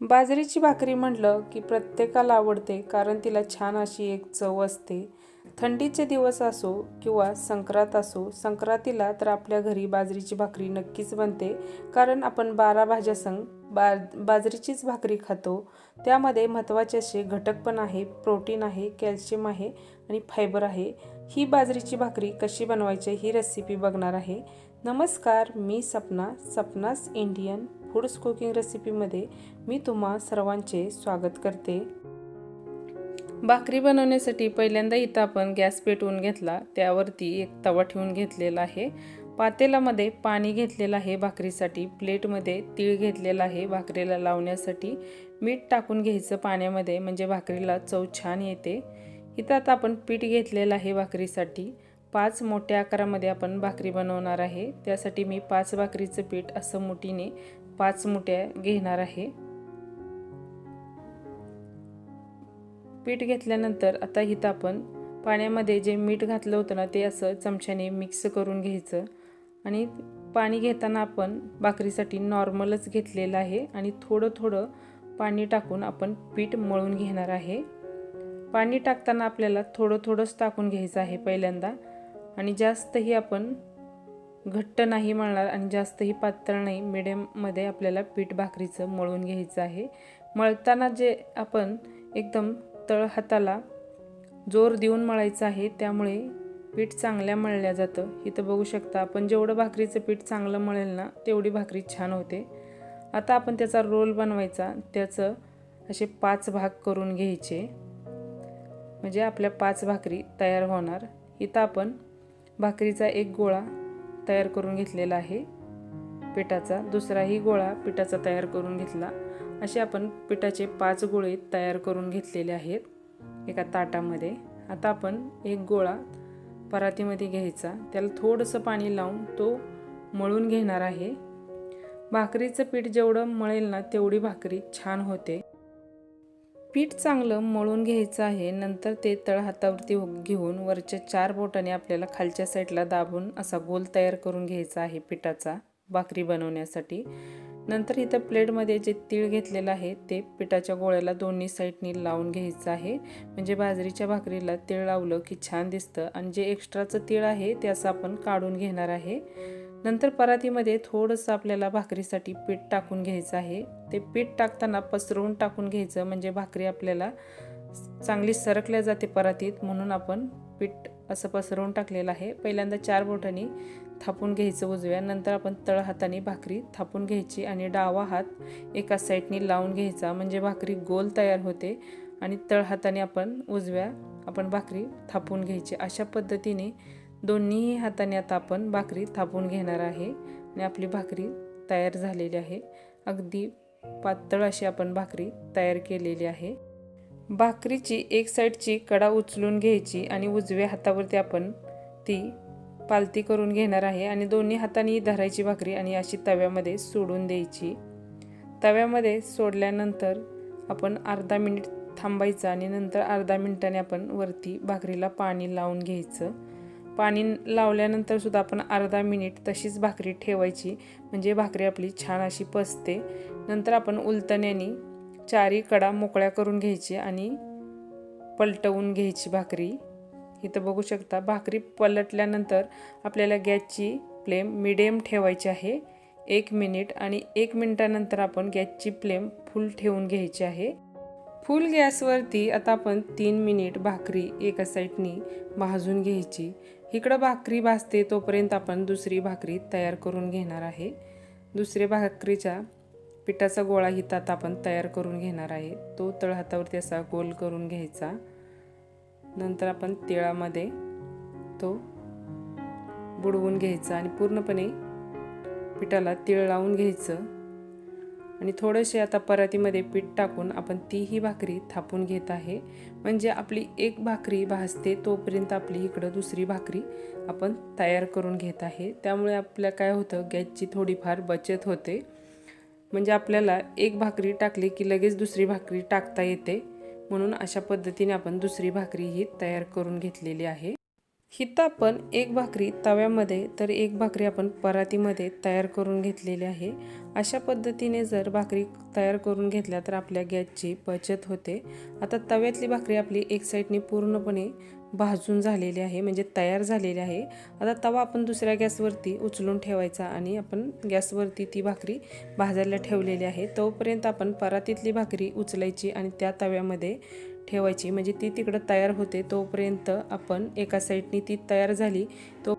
बाजरीची भाकरी म्हटलं की प्रत्येकाला आवडते कारण तिला छान अशी एक चव असते. थंडीचे दिवस असो किंवा संक्रांत असो संक्रांतीला तर आपल्या घरी बाजरीची भाकरी नक्कीच बनते. कारण आपण बारा भाज्या संग बा बाजरीचीच भाकरी खातो. त्यामध्ये महत्त्वाचे असे घटक पण आहे प्रोटीन आहे कॅल्शियम आहे आणि फायबर आहे. ही बाजरीची भाकरी कशी बनवायची ही रेसिपी बघणार आहे. नमस्कार मी Sapna Sapna's Indian foods cooking रेसिपीमध्ये मी तुम्हा सर्वांचे स्वागत करते. भाकरी बनवण्यासाठी पहिल्यांदा इथं आपण गॅस पेटवून घेतला. त्यावरती एक तवा ठेवून घेतलेला आहे. पातेलामध्ये पाणी घेतलेलं आहे भाकरीसाठी. प्लेटमध्ये तीळ घेतलेलं आहे भाकरीला लावण्यासाठी. मीठ टाकून घ्यायचं पाण्यामध्ये म्हणजे भाकरीला चव छान येते. इथं आता आपण पीठ घेतलेलं आहे भाकरीसाठी. पाच मोठ्या आकारामध्ये आपण भाकरी बनवणार आहे. त्यासाठी मी पाच भाकरीचं पीठ असं मुठीने पाच मुठ्या घेणार आहे. पीठ घेतल्यानंतर आता इथं आपण पाण्यामध्ये जे मीठ घातलं होतं ना ते असं चमच्याने मिक्स करून घ्यायचं. आणि पाणी घेताना आपण भाकरीसाठी नॉर्मलच घेतलेलं आहे आणि थोडं थोडं पाणी टाकून आपण पीठ मळून घेणार आहे. पाणी टाकताना आपल्याला थोडं थोडंच टाकून घ्यायचं आहे पहिल्यांदा. आणि जास्तही आपण घट्ट नाही मळणार आणि जास्तही पातळ नाही मिडियममध्ये आपल्याला पीठ भाकरीचं मळून घ्यायचं आहे. मळताना जे आपण एकदम तळ हाताला जोर देऊन मळायचं आहे त्यामुळे पीठ चांगल्या मळल्या जातं. इथं बघू शकता आपण जेवढं भाकरीचं पीठ चांगलं मळेल ना तेवढी भाकरी छान होते. आता आपण त्याचा रोल बनवायचा. त्याचं असे पाच भाग करून घ्यायचे. म्हणजे आपल्या पाच भाकरी तयार होणार. इथं आपण भाकरीचा एक गोळा तयार करून घेतलेला आहे. पिठाचा दुसराही गोळा पिठाचा तयार करून घेतला. असे आपण पिठाचे पाच गोळे तयार करून घेतलेले आहेत एका ताटामध्ये. आता आपण एक गोळा परातीमध्ये घ्यायचा. त्याला थोडंसं पाणी लावून तो मळून घेणार आहे. भाकरीचं पीठ जेवढं मळेल ना तेवढी भाकरी छान होते. पीठ चांगलं मळून घ्यायचं आहे. नंतर ते तळ हातावरती घेऊन वरच्या चार बोटाने आपल्याला खालच्या साईडला दाबून असा गोल तयार करून घ्यायचा आहे पिठाचा भाकरी बनवण्यासाठी. नंतर इथं प्लेटमध्ये जे तीळ घेतलेलं आहे ते पिठाच्या गोळ्याला दोन्ही साईडनी लावून घ्यायचं आहे. म्हणजे बाजरीच्या भाकरीला तीळ लावलं की छान दिसतं. आणि जे एक्स्ट्राचं तीळ आहे ते असं आपण काढून घेणार आहे. नंतर परातीमध्ये थोडंसं आपल्याला भाकरीसाठी पीठ टाकून घ्यायचं आहे. ते पीठ टाकताना पसरवून टाकून घ्यायचं म्हणजे भाकरी आपल्याला चांगली सरकल्या जाते परातीत म्हणून आपण पीठ असं पसरवून टाकलेलं आहे. पहिल्यांदा चार बोटांनी थापून घ्यायचं उजव्या नंतर आपण तळ हाताने भाकरी थापून घ्यायची आणि डावा हात एका साईडनी लावून घ्यायचा म्हणजे भाकरी गोल तयार होते आणि तळ हाताने आपण उजव्या आपण भाकरी थापून घ्यायची. अशा पद्धतीने दोन्हीही हाताने आता आपण भाकरी थापून घेणार आहे आणि आपली भाकरी तयार झालेली आहे. अगदी पातळ अशी आपण भाकरी तयार केलेली आहे. भाकरीची एक साईडची कडा उचलून घ्यायची आणि उजव्या हातावरती आपण ती पालती करून घेणार आहे आणि दोन्ही हाताने धरायची भाकरी आणि अशी तव्यामध्ये सोडून द्यायची. तव्यामध्ये सोडल्यानंतर आपण अर्धा मिनिट थांबायचं आणि नंतर अर्धा मिनिटाने आपण वरती भाकरीला पाणी लावून घ्यायचं. पाणी लावल्यानंतर सुद्धा आपण अर्धा मिनिट तशीच भाकरी ठेवायची. म्हणजे भाकरी आपली छान अशी पसते. नंतर आपण उलतण्याने चारी कडा मोकळ्या करून घ्यायची आणि पलटवून घ्यायची भाकरी. इथं बघू शकता भाकरी पलटल्यानंतर आपल्याला गॅसची फ्लेम मिडियम ठेवायची आहे. एक मिनिट आणि एक मिनिटानंतर आपण गॅसची फ्लेम फुल ठेवून घ्यायची आहे. फुल गॅसवरती आता आपण तीन मिनिट भाकरी एका साईडनी भाजून घ्यायची. इकडं भाकरी भाजते तोपर्यंत आपण दुसरी भाकरी तयार करून घेणार आहे. दुसऱ्या भाकरीच्या पिठाचा गोळा हितात आपण तयार करून घेणार आहे. तो तळहातावरती असा गोल करून घ्यायचा. नंतर आपण तिळामध्ये तो बुडवून घ्यायचा आणि पूर्णपणे पिठाला तीळ लावून घ्यायचं. आणि थोडेसे आता परातीमध्ये पीठ टाकून आपण तीही भाकरी थापून घेत आहे. म्हणजे आपली एक भाकरी भाजते तोपर्यंत आपली इकडं दुसरी भाकरी आपण तयार करून घेत आहे. त्यामुळे आपल्या काय होतं गॅसची थोडीफार बचत होते. म्हणजे आपल्याला एक भाकरी टाकली की लगेच दुसरी भाकरी टाकता येते. म्हणून अशा पद्धतीने आपण दुसरी भाकरी ही तयार करून घेतलेली आहे. हिथं आपण एक भाकरी तव्यामध्ये तर एक भाकरी आपण परातीमध्ये तयार करून घेतलेली आहे. अशा पद्धतीने जर भाकरी तयार करून घेतल्या तर आपल्या गॅसची बचत होते. आता तव्यातली भाकरी आपली एक साईडने पूर्णपणे भाजून झालेली आहे म्हणजे तयार झालेली आहे. आता तवा आपण दुसऱ्या गॅसवरती उचलून ठेवायचा आणि आपण गॅसवरती ती भाकरी भाजायला ठेवलेली आहे. तोपर्यंत आपण परातीतली भाकरी उचलायची आणि त्या तव्यामध्ये ठेवायची. म्हणजे ती तिकडं तयार होते तोपर्यंत आपण एका साईडनी ती तयार झाली. तो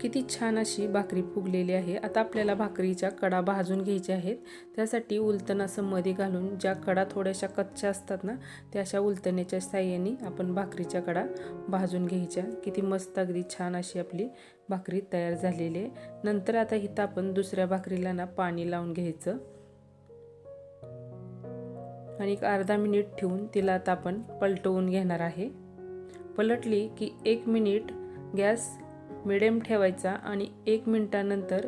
किती छान अशी भाकरी फुगलेली आहे. आता आपल्याला भाकरीच्या कडा भाजून घ्यायच्या आहेत. त्यासाठी उलतण असं मध्ये घालून ज्या कडा थोड्याशा कच्च्या असतात ना त्या अशा उलटण्याच्या साह्याने आपण भाकरीच्या कडा भाजून घ्यायच्या. किती मस्त अगदी छान अशी आपली भाकरी तयार झालेली आहे. नंतर आता इथं आपण दुसऱ्या भाकरीला ना पाणी लावून घ्यायचं. आणि एक अर्धा मिनिट ठेवून तिला आता आपण पलटवून घेणार आहे. पलटली की एक मिनिट गॅस मिडियम ठेवायचा आणि एक मिनटानंतर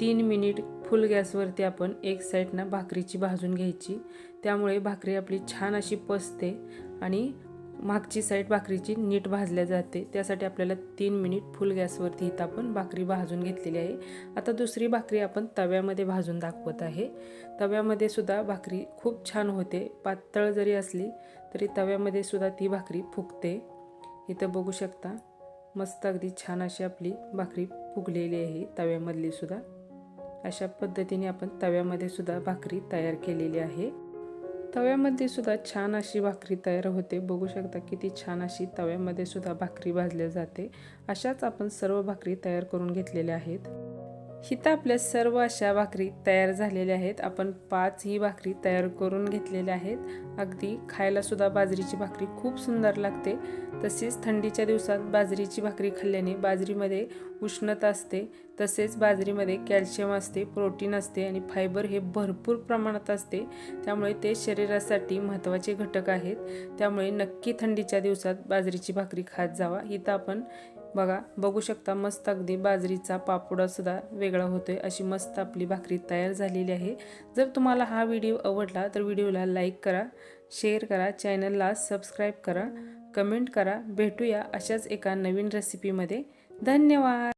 तीन मिनिट फुल गॅसवरती आपण एक साईडनं भाकरीची भाजून घ्यायची. त्यामुळे भाकरी आपली छान अशी पसते आणि मागची साईड भाकरीची नीट भाजल्या जाते. त्यासाठी आपल्याला तीन मिनिट फुल गॅसवरती इथं आपण भाकरी भाजून घेतलेली आहे. आता दुसरी भाकरी आपण तव्यामध्ये भाजून दाखवत आहे. तव्यामध्ये सुद्धा भाकरी खूप छान होते. पातळ जरी असली तरी तव्यामध्ये सुद्धा ती भाकरी फुगते. इथं बघू शकता मस्त अगदी छान अशी आपली भाकरी फुगलेली आहे तव्यामधली सुद्धा. अशा पद्धतीने आपण तव्यामध्ये सुद्धा भाकरी तयार केलेली आहे. तव्यामध्ये सुद्धा छान अशी भाकरी तयार होते. बघू शकता किती छान अशी तव्यामध्ये सुद्धा भाकरी भाजल्या जाते. अशाच आपण सर्व भाकरी तयार करून घेतलेल्या आहेत. हिथं आपल्या सर्व अशा भाकरी तयार झालेल्या आहेत. आपण पाच ही भाकरी तयार करून घेतलेल्या आहेत. अगदी खायलासुद्धा बाजरीची भाकरी खूप सुंदर लागते. तसेच थंडीच्या दिवसात बाजरीची भाकरी खाल्ल्याने बाजरीमध्ये उष्णता असते. तसेच बाजरीमध्ये कॅल्शियम असते प्रोटीन असते आणि फायबर हे भरपूर प्रमाणात असते. त्यामुळे ते शरीरासाठी महत्त्वाचे घटक आहेत. त्यामुळे नक्की थंडीच्या दिवसात बाजरीची भाकरी खात जावा. इथं आपण बघा बघू शकता मस्त अगदी बाजरीचा पापडासुद्धा वेगळा होतोय अशी मस्त आपली भाकरी तयार झालेली आहे. जर तुम्हाला हा व्हिडिओ आवडला तर व्हिडिओला लाईक करा शेअर करा चॅनलला सबस्क्राईब करा कमेंट करा. भेटूया अशाच एका नवीन रेसिपीमध्ये धन्यवाद!